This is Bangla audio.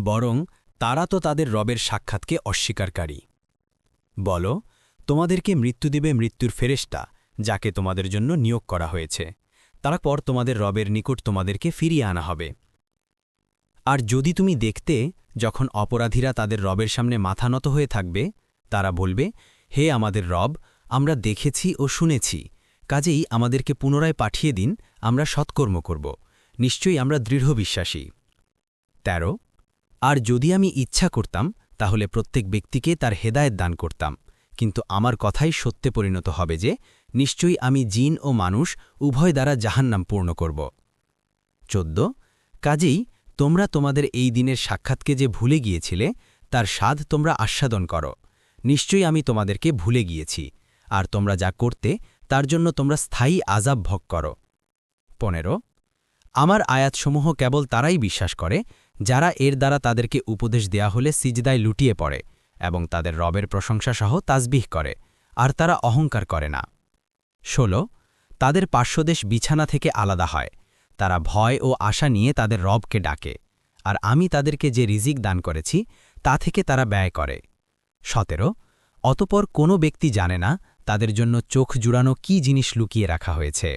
বরং তারা তো তাদের রবের সাক্ষাৎকে অস্বীকারী। বল, তোমাদেরকে মৃত্যু দিবে মৃত্যুর ফেরেশতা, যাকে তোমাদের জন্য নিয়োগ করা হয়েছে। তারপর তোমাদের রবের নিকট তোমাদেরকে ফিরিয়ে আনা হবে। আর যদি তুমি দেখতে যখন অপরাধীরা তাদের রবের সামনে মাথা নত হয়ে থাকবে, তারা বলবে, হে আমাদের রব, আমরা দেখেছি ও শুনেছি। কাজেই আমাদেরকে পুনরায় পাঠিয়ে দিন, আমরা সৎকর্ম করব। নিশ্চয়ই আমরা দৃঢ় বিশ্বাসী। ১৩ আর যদি আমি ইচ্ছা করতাম, তাহলে প্রত্যেক ব্যক্তিকে তার হেদায়েত দান করতাম। কিন্তু আমার কথাই সত্যে পরিণত হবে যে, নিশ্চয়ই আমি জিন ও মানুষ উভয় দ্বারা জাহান্নাম পূর্ণ করব। ১৪ কাজেই তোমরা তোমাদের এই দিনের সাক্ষাৎকে যে ভুলে গিয়েছিলে, তার স্বাদ তোমরা আস্বাদন করো। নিশ্চয়ই আমি তোমাদেরকে ভুলে গিয়েছি। আর তোমরা যা করতে, তার জন্য তোমরা স্থায়ী আজাব ভোগ করো। পনেরো। আমার আয়াতসমূহ কেবল তারাই বিশ্বাস করে, যারা এর দ্বারা তাদেরকে উপদেশ দেয়া হলে সিজদায় লুটিয়ে পড়ে এবং তাদের রবের প্রশংসা সহ তাজবিহ করে, আর তারা অহংকার করে না। ১৬ তাদের পার্শ্বদেশ বিছানা থেকে আলাদা হয়। তারা ভয় ও আশা নিয়ে তাদের রবকে ডাকে, আর আমি তাদেরকে যে রিজিক দান করেছি, তা থেকে তারা ব্যয় করে। সতেরো, অতপর কোনো ব্যক্তি জানে না তাদের জন্য চোখ জুড়ানো কি জিনিস লুকিয়ে রাখা হয়েছে।